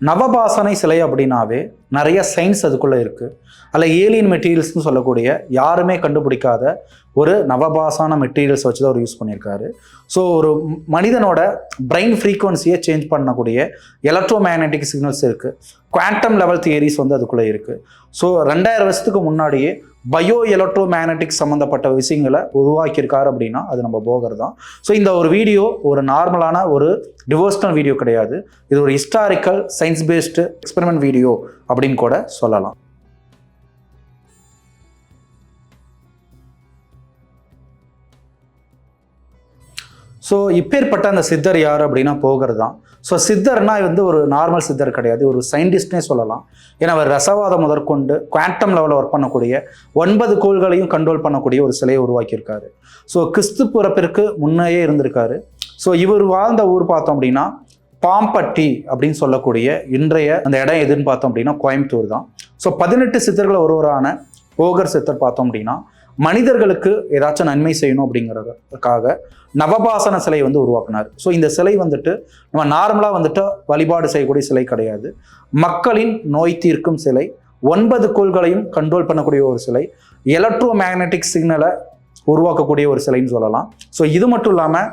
நவபாசனை சிலை அப்படின்னாவே நிறைய சயின்ஸ் அதுக்குள்ளே இருக்குது அதில் ஏலியன் மெட்டீரியல்ஸ்னு சொல்லக்கூடிய யாருமே கண்டுபிடிக்காத ஒரு நவபாசான மெட்டீரியல்ஸ் வச்சு தான் அவர் யூஸ் பண்ணியிருக்காரு. ஸோ ஒரு மனிதனோட பிரெயின் ஃப்ரீக்குவன்சியை சேஞ்ச் பண்ணக்கூடிய எலக்ட்ரோ மேக்னெட்டிக் சிக்னல்ஸ் இருக்குது குவாண்டம் லெவல் தியரிஸ் வந்து அதுக்குள்ளே இருக்குது ஸோ ரெண்டாயிரம் வருஷத்துக்கு முன்னாடியே பயோ எலக்ட்ரோ மேக்னட்டிக் சம்மந்தப்பட்ட விஷயங்களை உருவாக்கியிருக்காரு அப்படின்னா அது நம்ம போகர் தான். ஸோ இந்த ஒரு வீடியோ ஒரு நார்மலான ஒரு டிவோஷனல் வீடியோ கிடையாது. இது ஒரு historical science based experiment video அப்படின்னு கூட சொல்லலாம். ஸோ இப்பேற்பட்ட அந்த சித்தர் யார் அப்படின்னா போகிறது தான் ஸோ சித்தர்னா வந்து ஒரு நார்மல் சித்தர் கிடையாது ஒரு சயின்டிஸ்ட்னே சொல்லலாம். ஏன்னா அவர் ரசவாதம் முதற்கொண்டு குவாண்டம் லெவலில் ஒர்க் பண்ணக்கூடிய ஒன்பது கோள்களையும் கண்ட்ரோல் பண்ணக்கூடிய ஒரு சிலையை உருவாக்கியிருக்காரு. ஸோ கிறிஸ்து பிறப்பிற்கு முன்னையே இருந்திருக்காரு. ஸோ இவர் வாழ்ந்த ஊர் பார்த்தோம் அப்படின்னா பாம்பட்டி அப்படின்னு சொல்லக்கூடிய இன்றைய அந்த இடம் எதுன்னு பார்த்தோம் அப்படின்னா கோயம்புத்தூர் தான். ஸோ பதினெட்டு சித்தர்கள் ஒருவரான போகர் சித்தர் பார்த்தோம் அப்படின்னா மனிதர்களுக்கு ஏதாச்சும் நன்மை செய்யணும் அப்படிங்கிறதுக்காக நவபாசன சிலை வந்து உருவாக்குனார். ஸோ இந்த சிலை வந்துட்டு நம்ம நார்மலாக வந்துட்டு வழிபாடு செய்யக்கூடிய சிலை கிடையாது. மக்களின் நோய் தீர்க்கும் சிலை ஒன்பது கோள்களையும் கண்ட்ரோல் பண்ணக்கூடிய ஒரு சிலை எலக்ட்ரோ மேக்னட்டிக் சிக்னலை உருவாக்கக்கூடிய ஒரு சிலைன்னு சொல்லலாம். ஸோ இது மட்டும் இல்லாமல்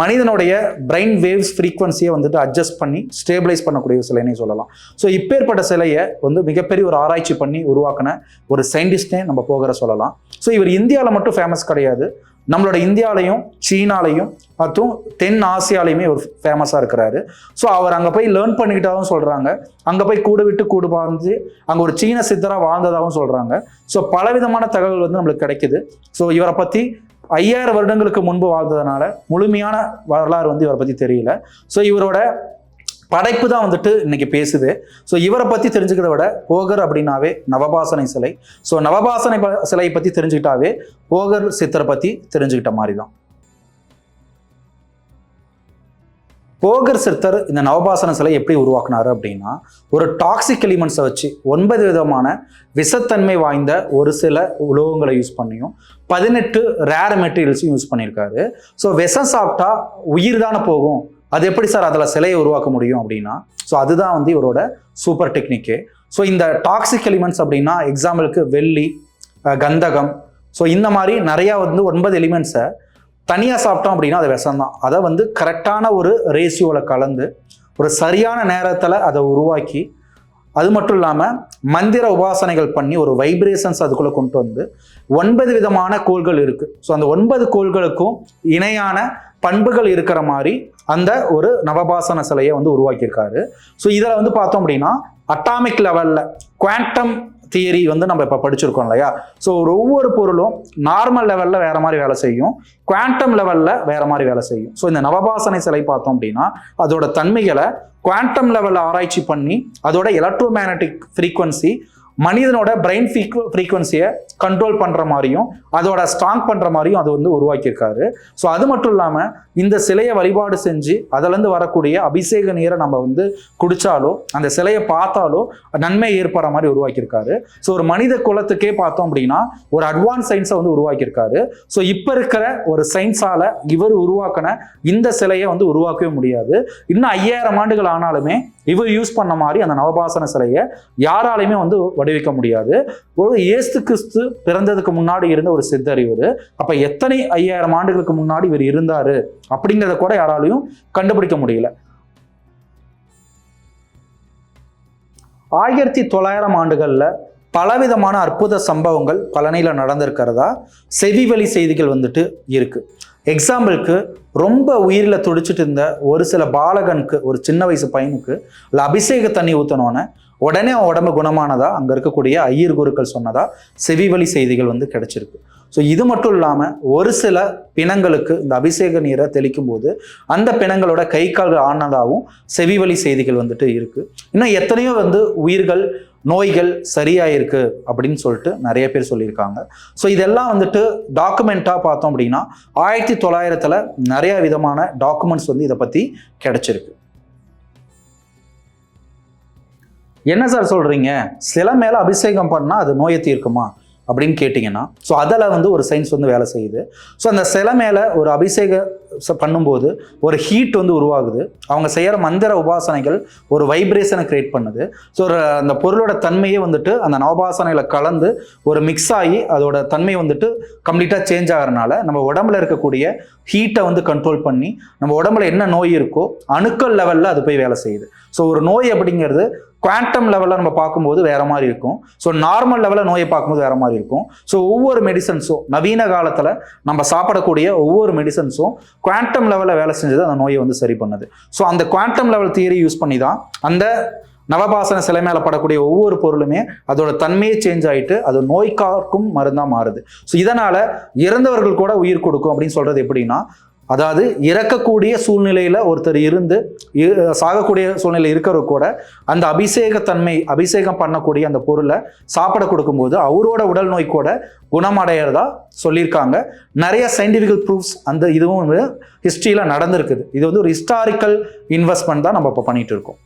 மனிதனுடைய பிரெயின் வேவ்ஸ் ஃப்ரீக்வன்சியை வந்துட்டு அட்ஜஸ்ட் பண்ணி ஸ்டேபிளைஸ் பண்ணக்கூடிய ஒரு சிலைனே சொல்லலாம். ஸோ இப்பேற்பட்ட சிலையை வந்து மிகப்பெரிய ஒரு ஆராய்ச்சி பண்ணி உருவாக்கின ஒரு சயின்டிஸ்டே நம்ம போகிற சொல்லலாம். ஸோ இவர் இந்தியாவில் மட்டும் ஃபேமஸ் கிடையாது. நம்மளோட இந்தியாலையும் சீனாலையும் மற்றும் தென் ஆசியாலையுமே ஒரு ஃபேமஸாக இருக்கிறாரு. ஸோ அவர் அங்கே போய் லேர்ன் பண்ணிக்கிட்டாவும் சொல்கிறாங்க அங்கே போய் கூடு விட்டு கூடு பாஞ்சு அங்கே ஒரு சீன சித்தராக வாழ்ந்ததாகவும் சொல்கிறாங்க ஸோ பலவிதமான தகவல் வந்து நம்மளுக்கு கிடைக்குது. ஸோ இவரை பற்றி ஐயாயிரம் வருடங்களுக்கு முன்பு வாழ்ந்ததுனால முழுமையான வரலாறு வந்து இவரை பற்றி தெரியல. ஸோ இவரோட படைப்பு தான் வந்துட்டு இன்னைக்கு பேசுது. ஸோ இவரை பற்றி தெரிஞ்சுக்கிறத விட போகர் அப்படின்னாவே நவபாசனை சிலை. ஸோ நவபாசனை ப- சிலையை பற்றி தெரிஞ்சுக்கிட்டாவே போகர் சித்தரை பற்றி தெரிஞ்சுக்கிட்ட மாதிரி தான். போகர் சித்தர் இந்த நவபாசன சிலை எப்படி உருவாக்குனாரு அப்படின்னா ஒரு டாக்ஸிக் எலிமெண்ட்ஸை வச்சு ஒன்பது விதமான விஷத்தன்மை வாய்ந்த ஒரு சில உலோகங்களை யூஸ் பண்ணியும் பதினெட்டு ரேர் மெட்டீரியல்ஸும் யூஸ் பண்ணியிருக்காரு. ஸோ விஷம் சாப்பிட்டா உயிர் தானே போகும். அது எப்படி சார் அதில் சிலையை உருவாக்க முடியும் அப்படின்னா ஸோ அதுதான் வந்து இவரோட சூப்பர் டெக்னிக்கு ஸோ இந்த டாக்ஸிக் எலிமெண்ட்ஸ் அப்படின்னா எக்ஸாம்பிளுக்கு வெள்ளி கந்தகம். ஸோ இந்த மாதிரி நிறையா வந்து ஒன்பது எலிமெண்ட்ஸை தனியாக சாப்பிட்டோம் அப்படின்னா அது விஷம் தான் அதை வந்து கரெக்டான ஒரு ரேஷியோவில் கலந்து ஒரு சரியான நேரத்தில் அதை உருவாக்கி அது மட்டும் இல்லாமல் மந்திர உபாசனைகள் பண்ணி ஒரு வைப்ரேஷன்ஸ் அதுக்குள்ளே கொண்டு வந்து ஒன்பது விதமான கோள்கள் இருக்குது ஸோ அந்த ஒன்பது கோள்களுக்கும் இணையான பண்புகள் இருக்கிற மாதிரி அந்த ஒரு நவபாசன சிலையை வந்து உருவாக்கியிருக்காரு. ஸோ இதில் வந்து பார்த்தோம் அப்படின்னா அட்டாமிக் லெவலில் குவாண்டம் தியரி வந்து நம்ம இப்போ படிச்சிருக்கோம் இல்லையா? ஸோ ஒரு ஒவ்வொரு பொருளும் நார்மல் லெவலில் வேற மாதிரி வேலை செய்யும். குவாண்டம் லெவலில் வேற மாதிரி வேலை செய்யும். ஸோ இந்த நவபாசனை சிலை பார்த்தோம் அப்படின்னா அதோட தன்மைகளை குவாண்டம் லெவலில் ஆராய்ச்சி பண்ணி அதோட எலக்ட்ரோ மேக்னட்டிக் ஃப்ரீக்வன்சி மனிதனோட பிரெயின் ஃப்ரீக்வன்சியை கண்ட்ரோல் பண்ணுற மாதிரியும் அதோட ஸ்ட்ராங் பண்ணுற மாதிரியும் அது வந்து உருவாக்கியிருக்காரு. ஸோ அது மட்டும் இல்லாமல் இந்த சிலையை வழிபாடு செஞ்சு அதுலேருந்து வரக்கூடிய அபிஷேக நீரை நம்ம வந்து குடித்தாலோ அந்த சிலையை பார்த்தாலோ நன்மை ஏற்படுற மாதிரி உருவாக்கியிருக்காரு. ஸோ ஒரு மனித குலத்துக்கே பார்த்தோம் அப்படின்னா ஒரு அட்வான்ஸ் சயின்ஸை வந்து உருவாக்கியிருக்காரு. ஸோ இப்போ இருக்கிற ஒரு சயின்ஸால் இவர் உருவாக்கின இந்த சிலையை வந்து உருவாக்கவே முடியாது. இன்னும் ஐயாயிரம் ஆண்டுகள் ஆனாலுமே இவர் யூஸ் பண்ண மாதிரி அந்த நவபாசன சிலையை யாராலையுமே வந்து வடிவிக்க முடியாது. ஒரு ஏஸ்து கிறிஸ்து பிறந்ததுக்கு முன்னாடி இருந்த ஒரு சித்தர் இவர். எத்தனை ஐயாயிரம் ஆண்டுகளுக்கு முன்னாடி இவர் இருந்தார்? அப்படிங்கிறத கூட யாராலையும் கண்டுபிடிக்க முடியல. ஆயிரத்தி தொள்ளாயிரம் ஆண்டுகளில் பலவிதமான அற்புத சம்பவங்கள் பழனியில் நடந்திருக்கிறதா செவிவழி செய்திகள் வந்துட்டு இருக்கு. எக்ஸாம்பிளுக்கு ரொம்ப உயிரில் துடிச்சிட்டு இருந்த ஒரு சில பாலகனுக்கு ஒரு சின்ன வயசு பையனுக்கு இல்லை அபிஷேக தண்ணி ஊற்றினோன்னே உடனே அவன் உடம்பு குணமானதா? அங்கே இருக்கக்கூடிய ஐயர் குருக்கள் சொன்னதா? செவிவழி செய்திகள் வந்து கிடைச்சிருக்கு. ஸோ இது மட்டும் இல்லாமல் ஒரு சில பிணங்களுக்கு இந்த அபிஷேக நீரை தெளிக்கும் போது அந்த பிணங்களோட கை கால்கள் ஆனதாகவும் செவிவழி செய்திகள் வந்துட்டு இருக்குது இன்னும் எத்தனையோ வந்து உயிர்கள் நோய்கள் சரியாயிருக்கு அப்படின்னு சொல்லிட்டு நிறைய பேர் சொல்லியிருக்காங்க. ஸோ இதெல்லாம் வந்துட்டு டாக்குமெண்ட்டாக பார்த்தோம் அப்படின்னா ஆயிரத்தி தொள்ளாயிரத்தில் நிறைய விதமான டாக்குமெண்ட்ஸ் வந்து இதை பற்றி கிடச்சிருக்கு. என்ன சார் சொல்கிறீங்க சில மேலே அபிஷேகம் பண்ணால் அது நோயை தீர்க்குமா? அப்படின்னு கேட்டிங்கன்னா ஸோ அதில் வந்து ஒரு சயின்ஸ் வந்து வேலை செய்யுது. ஸோ அந்த சிலை மேலே ஒரு அபிஷேக பண்ணும்போது ஒரு ஹீட் வந்து உருவாகுது. அவங்க செய்கிற மந்திர உபாசனைகள் ஒரு வைப்ரேஷனை கிரியேட் பண்ணுது. ஸோ ஒரு அந்த பொருளோட தன்மையே வந்துட்டு அந்த நவபாசனையில் கலந்து ஒரு மிக்ஸ் ஆகி அதோட தன்மை வந்துட்டு கம்ப்ளீட்டாக சேஞ்ச் ஆகிறனால நம்ம உடம்புல இருக்கக்கூடிய ஹீட்டை வந்து கண்ட்ரோல் பண்ணி நம்ம உடம்புல என்ன நோய் இருக்கோ அணுக்கள் லெவலில் அது போய் வேலை செய்யுது. ஸோ ஒரு நோய் அப்படிங்கிறது குவாண்டம் லெவலில் நம்ம பார்க்கும்போது வேற மாதிரி இருக்கும். ஸோ நார்மல் லெவலில் நோயை பார்க்கும்போது வேற மாதிரி இருக்கும். ஸோ ஒவ்வொரு மெடிசன்ஸும் நவீன காலத்தில் நம்ம சாப்பிடக்கூடிய ஒவ்வொரு மெடிசன்ஸும் குவாண்டம் லெவலில் வேலை செஞ்சது அந்த நோயை வந்து சரி பண்ணுது. ஸோ அந்த குவாண்டம் லெவல் தியரி யூஸ் பண்ணி தான் அந்த நவபாசன சிலை மேலே படக்கூடிய ஒவ்வொரு பொருளுமே அதோட தன்மையே சேஞ்ச் ஆகிட்டு அது நோய்க்காக்கும் மருந்தாக மாறுது. ஸோ இதனால் இறந்தவர்கள் கூட உயிர் கொடுக்கும் அப்படின்னு சொல்கிறது எப்படின்னா அதாவது இறக்கக்கூடிய சூழ்நிலையில் ஒருத்தர் இருந்து சாகக்கூடிய சூழ்நிலை இருக்கிறவர் கூட அந்த அபிஷேகத்தன்மை அபிஷேகம் பண்ணக்கூடிய அந்த பொருளை சாப்பிட கொடுக்கும்போது அவரோட உடல் நோய் கூட குணமடையிறதா சொல்லியிருக்காங்க. நிறைய சயின்டிஃபிக்கல் ப்ரூஃப்ஸ் அந்த இதுவும் வந்து ஹிஸ்ட்ரியில் நடந்திருக்குது. இது வந்து ஒரு ஹிஸ்டாரிக்கல் இன்வெஸ்ட்மெண்ட் தான் நம்ம இப்போ பண்ணிகிட்டு இருக்கோம்.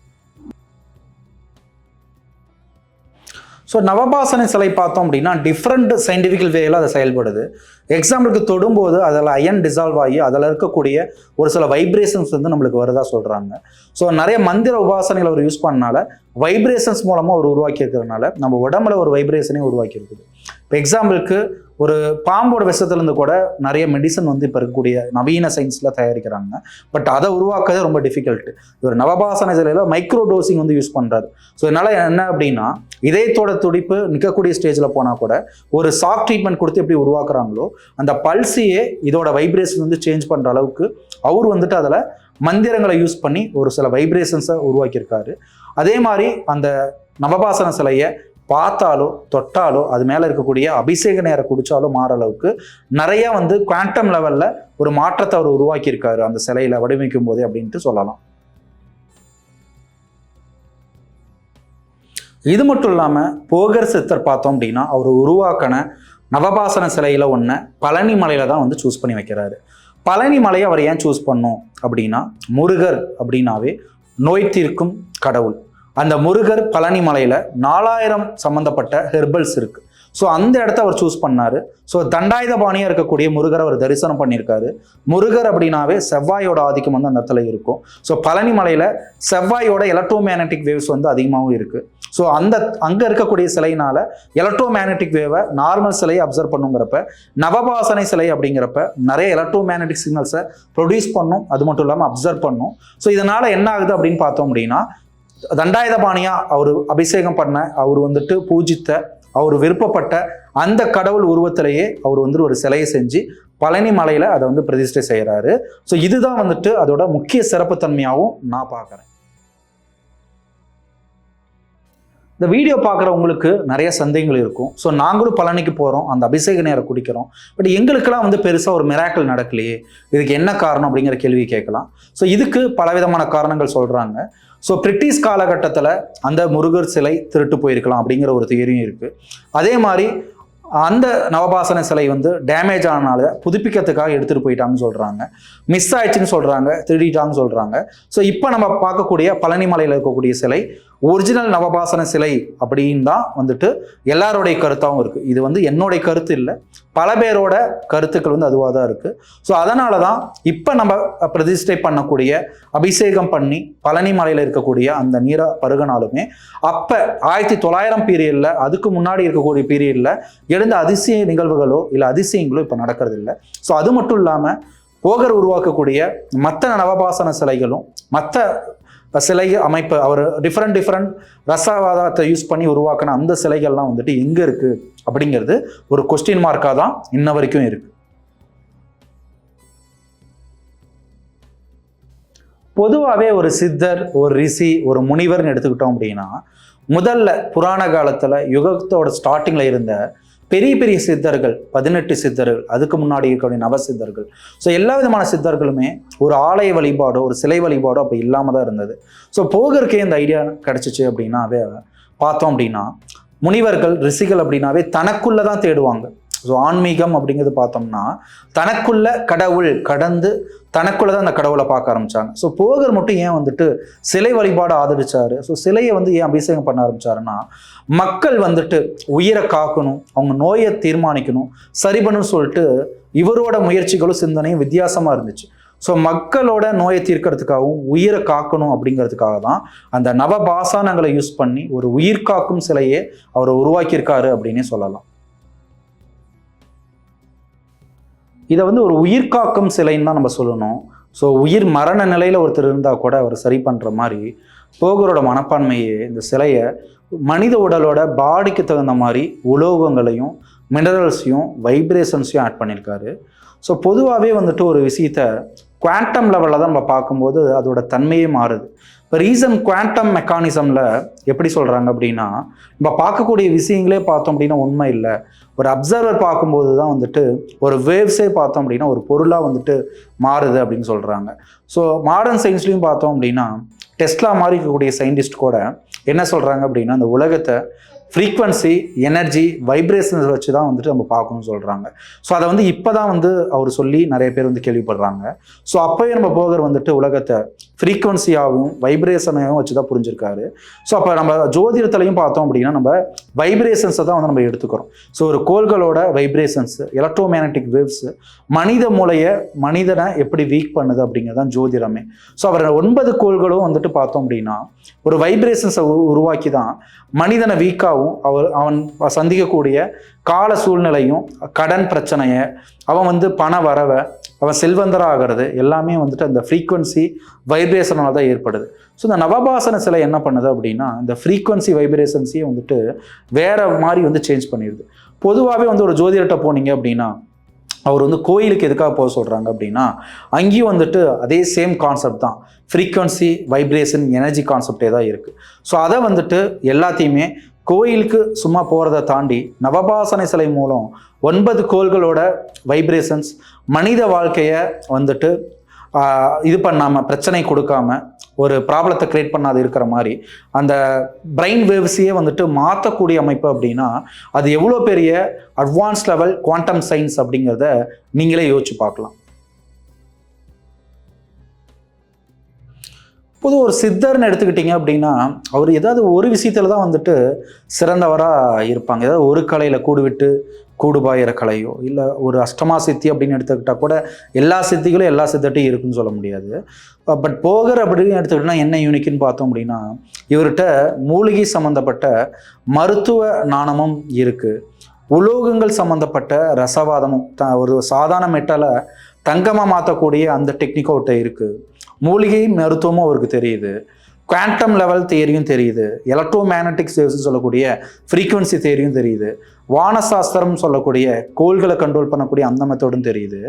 ஸோ நவபாசன சிலை பார்த்தோம் அப்படின்னா டிஃப்ரெண்ட் சயின்டிஃபிக்கல் வேயில் அதை செயல்படுது. எக்ஸாம்பிளுக்கு தொடும்போது அதில் அயன் டிசால்வ் ஆகி அதில் இருக்கக்கூடிய ஒரு சில வைப்ரேஷன்ஸ் வந்து நம்மளுக்கு வருதா சொல்கிறாங்க ஸோ நிறைய மந்திர உபாசனைகள் அவர் யூஸ் பண்ணனால வைப்ரேஷன்ஸ் மூலமாக அவர் உருவாக்கி இருக்கிறதுனால நம்ம உடம்புல ஒரு வைப்ரேஷனையும் உருவாக்கி இருக்குது இப்போ எக்ஸாம்பிளுக்கு ஒரு பாம்போட விஷத்துலேருந்து கூட நிறைய மெடிசன் வந்து இப்போ இருக்கக்கூடிய நவீன சயின்ஸில் தயாரிக்கிறாங்க. பட் அதை உருவாக்குறது ரொம்ப டிஃபிகல்ட்டு ஒரு நவபாசன சிலையில் மைக்ரோ டோசிங் வந்து யூஸ் பண்ணுறாரு ஸோ இதனால் என்ன அப்படின்னா இதயத்தோட துடிப்பு நிற்கக்கூடிய ஸ்டேஜில் போனால் கூட ஒரு சாஃப்ட் ட்ரீட்மெண்ட் கொடுத்து எப்படி உருவாக்குறாங்களோ அந்த பல்ஸையே இதோட வைப்ரேஷன் வந்து சேஞ்ச் பண்ணுற அளவுக்கு அவர் வந்துட்டு அதில் மந்திரங்களை யூஸ் பண்ணி ஒரு சில வைப்ரேஷன்ஸை உருவாக்கியிருக்காரு. அதே மாதிரி அந்த நவபாசன சிலையை பார்த்தாலோ தொட்டாலோ அது மேலே இருக்கக்கூடிய அபிஷேக நேரம் குடித்தாலோ மாற அளவுக்கு நிறைய வந்து குவாண்டம் லெவலில் ஒரு மாற்றத்தை அவர் உருவாக்கியிருக்காரு அந்த சிலையில வடிவமைக்கும் போதே அப்படின்ட்டு சொல்லலாம். இது மட்டும் இல்லாமல் போகர் சித்தர் பார்த்தோம் அப்படின்னா அவர் உருவாக்கின நவபாசன சிலையில் ஒன்று பழனி மலையில தான் வந்து சூஸ் பண்ணி வைக்கிறாரு. பழனி மலையை அவர் ஏன் சூஸ் பண்ணோம் அப்படின்னா முருகர் அப்படின்னாவே நோய் தீர்க்கும் கடவுள். அந்த முருகர் பழனி மலையில நாலாயிரம் சம்பந்தப்பட்ட ஹெர்பல்ஸ் இருக்கு. ஸோ அந்த இடத்த அவர் சூஸ் பண்ணாரு. ஸோ தண்டாயுதபாணியாக இருக்கக்கூடிய முருகரை அவர் தரிசனம் பண்ணியிருக்காரு. முருகர் அப்படின்னாவே செவ்வாயோட ஆதிக்கம் வந்து அந்த இடத்துல இருக்கும். ஸோ பழனி மலையில செவ்வாயோட எலக்ட்ரோமேக்னட்டிக் வேவ்ஸ் வந்து அதிகமாகவும் இருக்கு. ஸோ அந்த அங்கே இருக்கக்கூடிய சிலையினால எலக்ட்ரோமேக்னட்டிக் வேவை நார்மல் சிலையை அப்சர்வ் பண்ணுங்கிறப்ப நவபாசனை சிலை அப்படிங்கிறப்ப நிறைய எலக்ட்ரோமேக்னட்டிக் சிக்னல்ஸை ப்ரொடியூஸ் பண்ணும். அது மட்டும் இல்லாமல் அப்சர்வ் பண்ணும். ஸோ இதனால என்ன ஆகுது அப்படின்னு பார்த்தோம் அப்படின்னா தண்டாயுதபாணியா அவர் அபிஷேகம் பண்ண அவர் வந்துட்டு பூஜித்த அவர் விருப்பப்பட்ட அந்த கடவுள் உருவத்திலேயே அவர் வந்து ஒரு சிலையை செஞ்சு பழனி மலையில அதை வந்து பிரதிஷ்டை செய்கிறாரு ஸோ இதுதான் வந்துட்டு அதோட முக்கிய சிறப்புத்தன்மையாகவும் நான் பார்க்குறேன். இந்த வீடியோ பார்க்குறவங்களுக்கு நிறைய சந்தேகங்கள் இருக்கும். ஸோ நாங்களும் பழனிக்கு போகிறோம் அந்த அபிஷேக நேரம் குடிக்கிறோம். பட் எங்களுக்கெல்லாம் வந்து பெருசாக ஒரு மிராக்கள் நடக்கலையே. இதுக்கு என்ன காரணம் அப்படிங்கிற கேள்வி கேட்கலாம். ஸோ இதுக்கு பலவிதமான காரணங்கள் சொல்கிறாங்க ஸோ பிரிட்டிஷ் காலகட்டத்தில் அந்த முருகர் சிலை திருட்டு போயிருக்கலாம் அப்படிங்கிற ஒரு தியரியும் இருக்குது அதே மாதிரி அந்த நவபாசன சிலை வந்து டேமேஜ் ஆனால புதுப்பிக்கிறதுக்காக எடுத்துகிட்டு போயிட்டாங்கன்னு சொல்கிறாங்க மிஸ் ஆயிடுச்சுன்னு சொல்கிறாங்க திருடிட்டாங்கன்னு சொல்கிறாங்க ஸோ இப்போ நம்ம பார்க்கக்கூடிய பழனிமலையில் இருக்கக்கூடிய சிலை ஒரிஜினல் நவபாசன சிலை அப்படின்னு தான் வந்துட்டு எல்லாருடைய கருத்தாகவும் இருக்குது இது வந்து என்னுடைய கருத்து இல்லை பல பேரோட கருத்துக்கள் வந்து அதுவாக தான் இருக்குது ஸோ அதனால தான் இப்போ நம்ம பிரதிஷ்டை பண்ணக்கூடிய அபிஷேகம் பண்ணி பழனி மலையில் இருக்கக்கூடிய அந்த நீரை பருகனாலுமே அப்போ ஆயிரத்தி தொள்ளாயிரம் பீரியடில் அதுக்கு முன்னாடி இருக்கக்கூடிய பீரியடில் எழுந்த அதிசய நிகழ்வுகளோ இல்லை அதிசயங்களோ இப்போ நடக்கிறது இல்லை ஸோ அது மட்டும் இல்லாமல் போகர் உருவாக்கக்கூடிய மற்ற நவபாசன சிலைகளும் மற்ற சிலை அமைப்பு அவர் டிஃப்ரெண்ட் டிஃப்ரெண்ட் ரசவாதத்தை யூஸ் பண்ணி உருவாக்கின அந்த சிலைகள்லாம் வந்துட்டு எங்கே இருக்குது அப்படிங்கிறது ஒரு கொஸ்டின் மார்க்காக தான் இன்ன வரைக்கும் இருக்கு. பொதுவாகவே ஒரு சித்தர் ஒரு ரிஷி ஒரு முனிவர்னு எடுத்துக்கிட்டோம் அப்படின்னா முதல்ல புராண காலத்தில் யுகத்தோட ஸ்டார்டிங்கில் இருந்த பெரிய பெரிய சித்தர்கள் பதினெட்டு சித்தர்கள் அதுக்கு முன்னாடி இருக்கக்கூடிய நவ சித்தர்கள். ஸோ எல்லா விதமான சித்தர்களுமே ஒரு ஆலய வழிபாடோ ஒரு சிலை வழிபாடோ அப்போ இல்லாமல் தான் இருந்தது. ஸோ போகருக்கே இந்த ஐடியா கிடச்சிச்சு அப்படின்னாவே பார்த்தோம் அப்படின்னா முனிவர்கள் ரிஷிகள் அப்படின்னாவே தனக்குள்ளே தான் தேடுவாங்க. ஸோ ஆன்மீகம் அப்படிங்கிறது பார்த்தோம்னா தனக்குள்ள கடவுள் கடந்து தனக்குள்ள தான் அந்த கடவுளை பார்க்க ஆரம்பிச்சாங்க. ஸோ போகர் மட்டும் ஏன் வந்துட்டு சிலை வழிபாடு ஆதரிச்சாரு? ஸோ சிலையை வந்து ஏன் அபிஷேகம் பண்ண ஆரம்பிச்சாருன்னா மக்கள் வந்துட்டு உயிரை காக்கணும் அவங்க நோயை தீர்மானிக்கணும் சரி பண்ணணும்னு சொல்லிட்டு இவரோட முயற்சிகளும் சிந்தனையும் வித்தியாசமாக இருந்துச்சு. ஸோ மக்களோட நோயை தீர்க்கறதுக்காகவும் உயிரை காக்கணும் அப்படிங்கிறதுக்காக தான் அந்த நவபாசானங்களை யூஸ் பண்ணி ஒரு உயிர் காக்கும் சிலையை அவர் உருவாக்கியிருக்காரு அப்படின்னே சொல்லலாம். இதை வந்து ஒரு உயிர்காக்கும் சிலைன்னு தான் நம்ம சொல்லணும். ஸோ உயிர் மரண நிலையில் ஒருத்தர் இருந்தால் கூட அவர் சரி பண்ணுற மாதிரி போகரோட மனப்பான்மையே இந்த சிலையை மனித உடலோட பாடிக்கு தகுந்த மாதிரி உலோகங்களையும் மினரல்ஸையும் வைப்ரேஷன்ஸையும் ஆட் பண்ணியிருக்காரு. ஸோ பொதுவாகவே வந்துட்டு ஒரு விஷயத்த குவாண்டம் லெவலில் தான் நம்ம பார்க்கும்போது அதோட தன்மையே மாறுது. இப்போ ரீசன் குவாண்டம் மெக்கானிசமில் எப்படி சொல்கிறாங்க அப்படின்னா நம்ம பார்க்கக்கூடிய விஷயங்களே பார்த்தோம் அப்படின்னா உண்மை இல்லை. ஒரு அப்சர்வர் பார்க்கும்போது தான் வந்துட்டு ஒரு வேவ்ஸே பார்த்தோம் அப்படின்னா ஒரு பொருளாக வந்துட்டு மாறுது அப்படின்னு சொல்கிறாங்க ஸோ மாடர்ன் சயின்ஸ்லையும் பார்த்தோம் அப்படின்னா டெஸ்ட்லா மாதிரி இருக்கக்கூடிய சயின்டிஸ்ட் கூட என்ன சொல்கிறாங்க அப்படின்னா அந்த உலகத்தை ஃப்ரீக்வன்சி எனர்ஜி வைப்ரேஷன்ஸ் வச்சு தான் வந்துட்டு நம்ம பார்க்கணும்னு சொல்கிறாங்க ஸோ அதை வந்து இப்போ தான் வந்து அவர் சொல்லி நிறைய பேர் வந்து கேள்விப்படுறாங்க. ஸோ அப்போயே நம்ம போகர் வந்துட்டு உலகத்தை ஃப்ரீக்வன்சியாகவும் வைப்ரேஷனையும் வச்சு தான் புரிஞ்சிருக்காரு. ஸோ அப்போ நம்ம ஜோதிடத்துலையும் பார்த்தோம் அப்படின்னா நம்ம வைப்ரேஷன்ஸை தான் வந்து நம்ம எடுத்துக்கிறோம். ஸோ ஒரு கோள்களோட வைப்ரேஷன்ஸ் எலக்ட்ரோமேக்னட்டிக் வேவ்ஸ் மனித மூளையை மனிதனை எப்படி வீக் பண்ணுது அப்படிங்கிறது தான் ஜோதிடமே. ஸோ அவர் ஒன்பது கோள்களும் வந்துட்டு பார்த்தோம் அப்படின்னா ஒரு வைப்ரேஷன்ஸை உருவாக்கி தான் மனிதனை வீக்காகவும் அவர் அவன் சந்திக்கக்கூடிய கால சூழ்நிலையும் கடன் பிரச்சனையை அவன் வந்து பண வரவை அவன் செல்வந்தராக ஆகிறது எல்லாமே வந்துட்டு அந்த ஃப்ரீக்குவன்சி வைப்ரேஷனால தான் ஏற்படுது. ஸோ இந்த நவபாசன சிலை என்ன பண்ணுது அப்படின்னா இந்த ஃப்ரீக்குவன்சி வைப்ரேஷன்ஸையே வந்துட்டு வேற மாதிரி வந்து சேஞ்ச் பண்ணிடுது. பொதுவாகவே வந்து ஒரு ஜோதிடர்கிட்ட போனீங்க அப்படின்னா அவர் வந்து கோயிலுக்கு எதுக்காக போக சொல்கிறாங்க அப்படின்னா அங்கேயும் வந்துட்டு அதே சேம் கான்செப்ட் தான். ஃப்ரீக்குவன்சி வைப்ரேஷன் எனர்ஜி கான்செப்டே தான் இருக்குது ஸோ அதை வந்துட்டு எல்லாத்தையுமே கோயிலுக்கு சும்மா போகிறத தாண்டி நவபாசனை சிலை மூலம் ஒன்பது கோள்களோட வைப்ரேஷன்ஸ் மனித வாழ்க்கையை வந்துட்டு இது பண்ணாமல் பிரச்சனை கொடுக்காம ஒரு ப்ராப்ளத்தை க்ரியேட் பண்ணாது இருக்கிற மாதிரி அந்த பிரெயின் வேவ்ஸையே வந்துட்டு மாற்றக்கூடிய அமைப்பு அப்படின்னா அது எவ்வளோ பெரிய அட்வான்ஸ் லெவல் குவாண்டம் சயின்ஸ் அப்படிங்கிறத நீங்களே யோசிச்சு பார்க்கலாம். பொது ஒரு சித்தர்னு எடுத்துக்கிட்டிங்க அப்படின்னா அவர் ஏதாவது ஒரு விஷயத்துல தான் வந்துட்டு சிறந்தவராக இருப்பாங்க. ஏதாவது ஒரு கலையில் கூடுவிட்டு கூடுபாயிர கலையோ இல்லை ஒரு அஷ்டமா சித்தி அப்படின்னு எடுத்துக்கிட்டால் கூட எல்லா சித்திகளும் எல்லா சித்தட்டையும் இருக்குன்னு சொல்ல முடியாது. பட் போகர் அப்படின்னு எடுத்துக்கிட்டோம்னா என்ன யூனிக்குன்னு பார்த்தோம் அப்படின்னா இவர்கிட்ட மூலிகை சம்மந்தப்பட்ட மருத்துவ நாணமும் இருக்குது உலோகங்கள் சம்மந்தப்பட்ட ரசவாதமும் த ஒரு சாதாரண மெட்டலை தங்கமாக மாற்றக்கூடிய அந்த டெக்னிக்கோட்ட இருக்குது மூலிகை மருத்துவமும் அவருக்கு தெரியுது. குவாண்டம் லெவல் தேரியும் தெரியுது. எலக்ட்ரோ மேக்னட்டிக் சேவ்ஸ்னு சொல்லக்கூடிய ஃப்ரீக்குவன்சி தேரியும் தெரியுது. வானசாஸ்திரம் சொல்லக்கூடிய கோள்களை கண்ட்ரோல் பண்ணக்கூடிய அந்த மெத்தோடும் தெரியுது.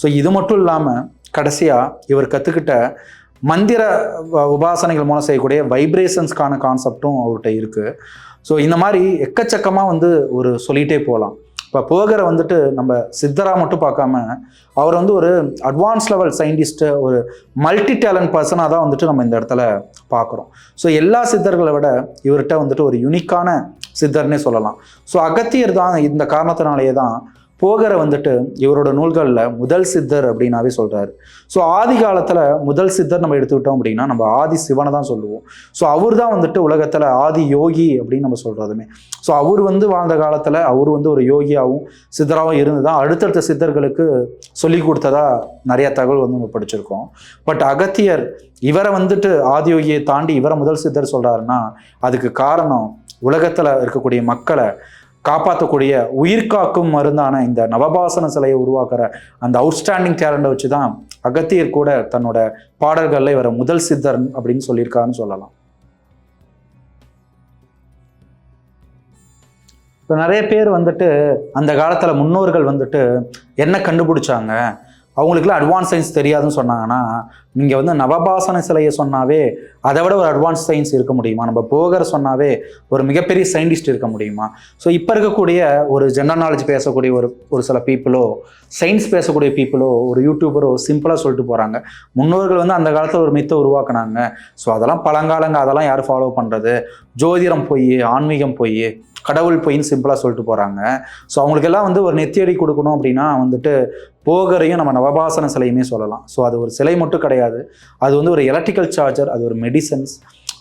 ஸோ இது மட்டும் இல்லாமல் கடைசியாக இவர் கற்றுக்கிட்ட மந்திர உபாசனைகள் மூலம் செய்யக்கூடிய வைப்ரேஷன்ஸ்க்கான கான்செப்டும் அவர்கிட்ட இருக்குது ஸோ இந்த மாதிரி எக்கச்சக்கமாக வந்து ஒரு சொல்லிகிட்டே போகலாம் இப்போ போகரை வந்துட்டு நம்ம சித்தரா மட்டும் பார்க்காம அவர் வந்து ஒரு அட்வான்ஸ் லெவல் சயின்டிஸ்ட்டு ஒரு மல்டி டேலண்ட் பர்சனாக தான் வந்துட்டு நம்ம இந்த இடத்துல பார்க்குறோம். ஸோ எல்லா சித்தர்களை விட இவர்கிட்ட வந்துட்டு ஒரு யுனிக்கான சித்தர்னே சொல்லலாம். ஸோ அகத்தியர் தான் இந்த காரணத்தினாலேயே தான் போகரை வந்துட்டு இவரோட நூல்களில் முதல் சித்தர் அப்படின்னாவே சொல்கிறாரு ஸோ ஆதி காலத்தில் முதல் சித்தர் நம்ம எடுத்துக்கிட்டோம் அப்படின்னா நம்ம ஆதி சிவனை தான் சொல்லுவோம். ஸோ அவர் தான் வந்துட்டு உலகத்தில் ஆதி யோகி அப்படின்னு நம்ம சொல்கிறதுமே ஸோ அவர் வந்து வாழ்ந்த காலத்தில் அவர் வந்து ஒரு யோகியாகவும் சித்தராகவும் இருந்து தான் அடுத்தடுத்த சித்தர்களுக்கு சொல்லி கொடுத்ததா நிறையா தகவல் வந்து நம்ம படிச்சிருக்கோம். பட் அகத்தியர் இவரை வந்துட்டு ஆதியோகியை தாண்டி இவரை முதல் சித்தர் சொல்கிறாருன்னா அதுக்கு காரணம் உலகத்தில் இருக்கக்கூடிய மக்களை காப்பாற்றக்கூடிய உயிர்காக்கும் மருந்தான இந்த நவபாசன சிலையை உருவாக்குற அந்த அவுட்ஸ்டாண்டிங் டேலண்ட்டை வச்சு தான் அகத்தியர் கூட தன்னோட பாடல்களில் இவரை முதல் சித்தர் அப்படின்னு சொல்லியிருக்காருன்னு சொல்லலாம். இப்போ நிறைய பேர் வந்துட்டு அந்த காலத்தில் முன்னோர்கள் வந்துட்டு என்ன கண்டுபிடிச்சாங்க? அவங்களுக்குலாம் அட்வான்ஸ் சயின்ஸ் தெரியாதுன்னு சொன்னாங்கன்னா நீங்கள் வந்து நவபாசன சிலையை சொன்னாவே அதை விட ஒரு அட்வான்ஸ் சயின்ஸ் இருக்க முடியுமா? நம்ம போகர் சொன்னாவே ஒரு மிகப்பெரிய சயின்டிஸ்ட் இருக்க முடியுமா? ஸோ இப்போ இருக்கக்கூடிய ஒரு ஜென்ரல் நாலேஜ் பேசக்கூடிய ஒரு ஒரு சில பீப்புளோ சயின்ஸ் பேசக்கூடிய பீப்புளோ ஒரு யூடியூபரோ சிம்பிளாக சொல்லிட்டு போகிறாங்க முன்னோர்கள் வந்து அந்த காலத்தில் ஒரு மித்தை உருவாக்குனாங்க. ஸோ அதெல்லாம் பழங்காலங்க அதெல்லாம் யார் ஃபாலோ பண்ணுறது ஜோதிடம் பொய் ஆன்மீகம் பொய் கடவுள் பொய்ன்னு சிம்பிளாக சொல்லிட்டு போகிறாங்க ஸோ அவங்களுக்கெல்லாம் வந்து ஒரு நெத்தியடி கொடுக்கணும் அப்படின்னா வந்துட்டு போகரையும் நம்ம நவபாசன சிலையுமே சொல்லலாம். ஸோ அது ஒரு சிலை மட்டும் கிடையாது. அது வந்து ஒரு எலக்ட்ரிக்கல் சார்ஜர் அது ஒரு மெடிசன்ஸ்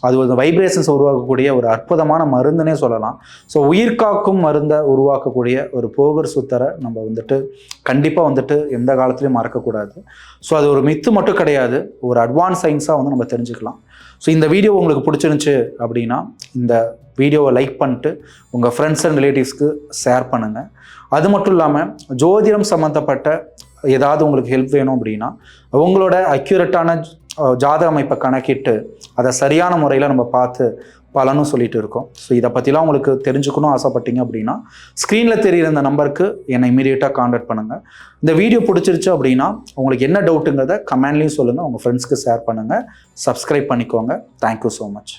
அது ஒரு வைப்ரேஷன்ஸ் உருவாக்கக்கூடிய ஒரு அற்புதமான மருந்துனே சொல்லலாம். ஸோ உயிர்காக்கும் மருந்தை உருவாக்கக்கூடிய ஒரு போகர் சுத்தரை நம்ம வந்துட்டு கண்டிப்பாக வந்துட்டு எந்த காலத்துலையும் மறக்கக்கூடாது. ஸோ அது ஒரு மித்து மட்டும் கிடையாது. ஒரு அட்வான்ஸ் சயின்ஸாக வந்து நம்ம தெரிஞ்சுக்கலாம். ஸோ இந்த வீடியோ உங்களுக்கு பிடிச்சிருந்துச்சு அப்படின்னா இந்த வீடியோவை லைக் பண்ணிட்டு உங்கள் ஃப்ரெண்ட்ஸ் அண்ட் ரிலேட்டிவ்ஸ்க்கு ஷேர் பண்ணுங்கள் அது மட்டும் இல்லாமல் ஜோதிடம் சம்மந்தப்பட்ட ஏதாவது உங்களுக்கு ஹெல்ப் வேணும் அப்படின்னா உங்களோட அக்யூரேட்டான ஜாதக அமைப்பை கணக்கிட்டு அதை சரியான முறையில் நம்ம பார்த்து பலனும் சொல்லிட்டு இருக்கோம். ஸோ இதை பற்றிலாம் உங்களுக்கு தெரிஞ்சுக்கணும் ஆசைப்பட்டீங்க அப்படின்னா ஸ்க்ரீனில் தெரியிற இந்த நம்பருக்கு என்னை இமீடியட்டாக காண்டாக்ட் பண்ணுங்கள் இந்த வீடியோ பிடிச்சிருச்சு அப்படின்னா உங்களுக்கு என்ன டவுட்டுங்கிறத கமெண்ட்லேயும் சொல்லுங்கள் உங்கள் ஃப்ரெண்ட்ஸ்க்கு ஷேர் பண்ணுங்கள் சப்ஸ்கிரைப் பண்ணிக்கோங்க. Thank you so much